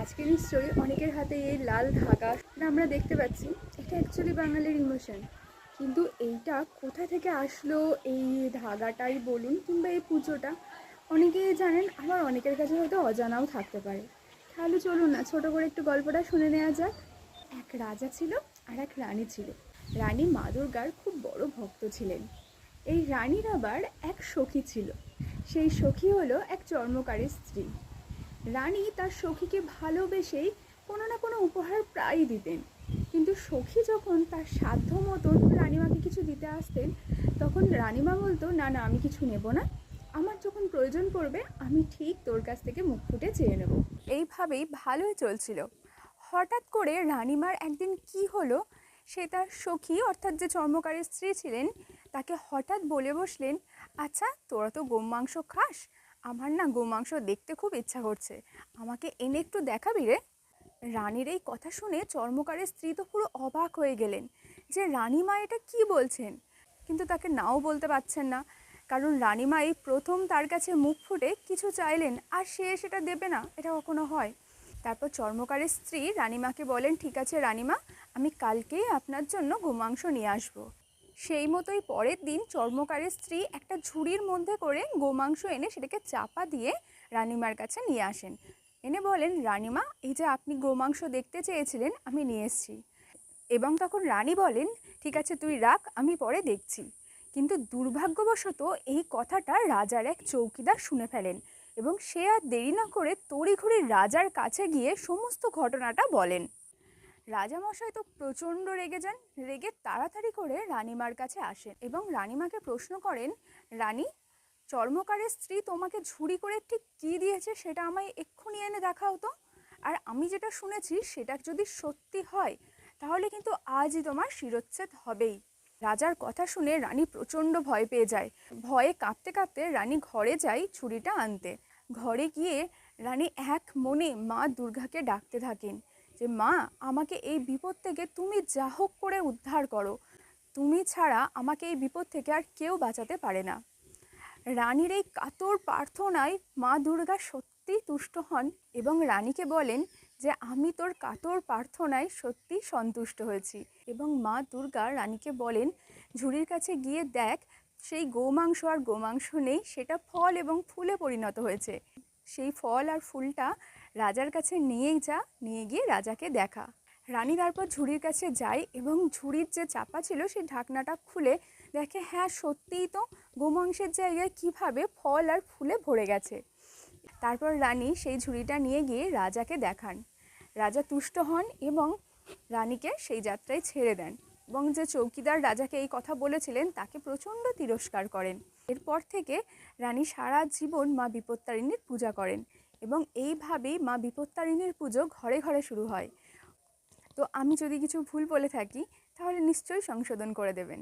আজকে নিশ্চয়ই অনেকের হাতে এই লাল ধাগা। আমরা দেখতে পাচ্ছি। এটা অ্যাকচুয়ালি বাঙালির ইমোশন কিন্তু এইটা কোথা থেকে আসলো এই ধাগাটাই বলুন কিংবা এই পুজোটা? অনেকেই জানেন, আবার অনেকের কাছে হয়তো অজানাও থাকতে পারে। তাহলে চলুন না, ছোট করে একটু গল্পটা শুনে নেওয়া যাক। এক রাজা ছিল আর এক রানী ছিল। রানী মা দুর্গার খুব বড় ভক্ত ছিলেন। এই রানীর আবার এক সখী ছিল। সেই সখী হলো এক চর্মকারীর স্ত্রী। রানী তার সখীকে ভালোবেসেই কোনো না কোনো উপহার প্রায়ই দিতেন। কিন্তু সখী যখন তার সাধ্য মতন রানীমাকে কিছু দিতে আসতেন, তখন রানীমা বলতো, না না, আমি কিছু নেব না। আমার যখন প্রয়োজন পড়বে, আমি ঠিক তোর কাছ থেকে মুখ ফুটে চেয়ে নেব। এইভাবেই ভালোই চলছিল। হঠাৎ করে রানীমার একদিন কি হলো, সে তার সখী, অর্থাৎ যে চর্মকারীর স্ত্রী ছিলেন, তাকে হঠাৎ বলে বসলেন আচ্ছা তোরা তো গোম মাংস খাস আমার না গো মাংস দেখতে খুব ইচ্ছা করছে। আমাকে এনে একটু দেখাবি রে? রানীর এই কথা শুনে চর্মকারের স্ত্রী তো পুরো অবাক হয়ে গেলেন যে রানীমা এটা কি বলছেন? কিন্তু তাকে নাও বলতে পারছেন না। কারণ রানীমা এই প্রথম তার কাছে মুখ ফুটে কিছু চাইলেন আর সে সেটা দেবে না, এটা কখনো হয়। তারপর চর্মকারের স্ত্রী রানীমাকে বলেন, ঠিক আছে রানীমা, আমি কালকেই আপনার জন্য গোমাংস নিয়ে আসব। সেই মতোই পরের দিন চর্মকারের স্ত্রী একটা ঝুড়ির মধ্যে করে গোমাংস এনে সেটাকে চাপা দিয়ে রানিমার কাছে নিয়ে আসেন। এনে বলেন, রানিমা, এই যে আপনি গোমাংস দেখতে চেয়েছিলেন, আমি নিয়ে এসেছি। এবং তখন রানী বলেন, ঠিক আছে, তুই রাখ, আমি পরে দেখছি। কিন্তু দুর্ভাগ্যবশত এই কথাটা রাজার এক চৌকিদার শুনে ফেলেন এবং সে আর দেরি না করে তড়িঘড়ি রাজার কাছে গিয়ে সমস্ত ঘটনাটা বলেন। রাজামশাই তো প্রচণ্ড রেগে যান। রেগে তাড়াতাড়ি করে রানীমার কাছে আসেন এবং রানীমাকে প্রশ্ন করেন, রানী চর্মকারের স্ত্রী তোমাকে ঝুড়ি করে ঠিক কী দিয়েছে সেটা আমায় এক্ষুনি এনে দেখাও তো। আর আমি যেটা শুনেছি সেটা যদি সত্যি হয়, তাহলে কিন্তু আজই তোমার শিরোচ্ছেদ হবেই। রাজার কথা শুনে রানী প্রচণ্ড ভয় পেয়ে যায়। ভয়ে কাঁপতে কাঁপতে রানী ঘরে যায় ছুরিটা আনতে। ঘরে গিয়ে রানী এক মনে মা দুর্গাকে ডাকতে থাকেন। যে, মা, আমাকে এই বিপদ থেকে তুমি যা হোক করে উদ্ধার করো। তুমি ছাড়া আমাকে এই বিপদ থেকে আর কেউ বাঁচাতে পারে না। রানীর এই কাতর প্রার্থনায় মা দুর্গা সত্যিই তুষ্ট হন এবং রানীকে বলেন যে, আমি তোর কাতর প্রার্থনায় সত্যি সন্তুষ্ট হয়েছি। এবং মা দুর্গা রানীকে বলেন, ঝুড়ির কাছে গিয়ে দেখ, সেই গোমাংস আর গোমাংস নেই, সেটা ফল এবং ফুলে পরিণত হয়েছে। সেই ফল আর ফুলটা রাজার কাছে নিয়ে যা, নিয়ে গিয়ে রাজাকে দেখা। রানী তারপর ঝুড়ির কাছে যায় এবং ঝুড়ির যে চাপা ছিল সেই ঢাকনাটা খুলে দেখে হ্যাঁ সত্যিই তো গোমাংসের জায়গায় কীভাবে ফল আর ফুলে ভরে গেছে? তারপর রানী সেই ঝুড়িটা নিয়ে গিয়ে রাজাকে দেখান। রাজা তুষ্ট হন এবং রানীকে সেই যাত্রায় ছেড়ে দেন এবং যে চৌকিদার রাজাকে এই কথা বলেছিলেন তাকে প্রচণ্ড তিরস্কার করেন। এরপর থেকে রানী সারা জীবন মা বিপত্তারিণীর পূজা করেন এবং এইভাবেই মা বিপত্তারিণীর পুজো ঘরে ঘরে শুরু হয়। তো আমি যদি কিছু ভুল বলে থাকি, তাহলে নিশ্চয়ই সংশোধন করে দেবেন।